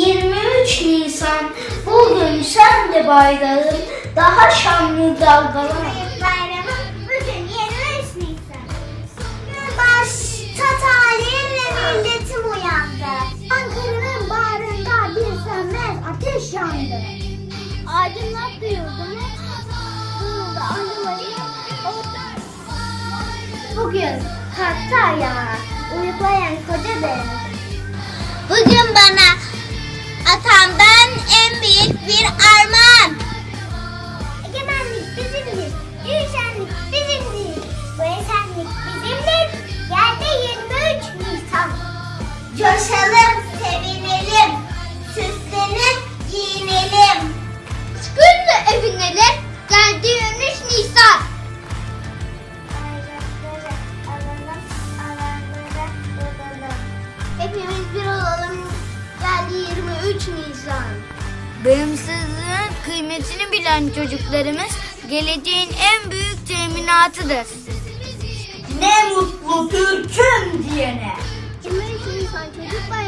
23 Nisan bugün sen de bayrağın daha şanlı dalgalan. Bayramı bugün 23 Nisan. Başta talim ve milletim uyandı. Ankara'nın bağrında bir sönmez ateş yandı. Yurdumu. Duyuldu anıları. Bugün kalktı ayağa uyuklayan koca devlet. Hepimiz bir olalım, geldi 23 Nisan. Bağımsızlığın kıymetini bilen çocuklarımız geleceğin en büyük teminatıdır. Ne mutlu Türk'üm diyene. 23 Nisan Çocuk Bayramımız kutlu olsun.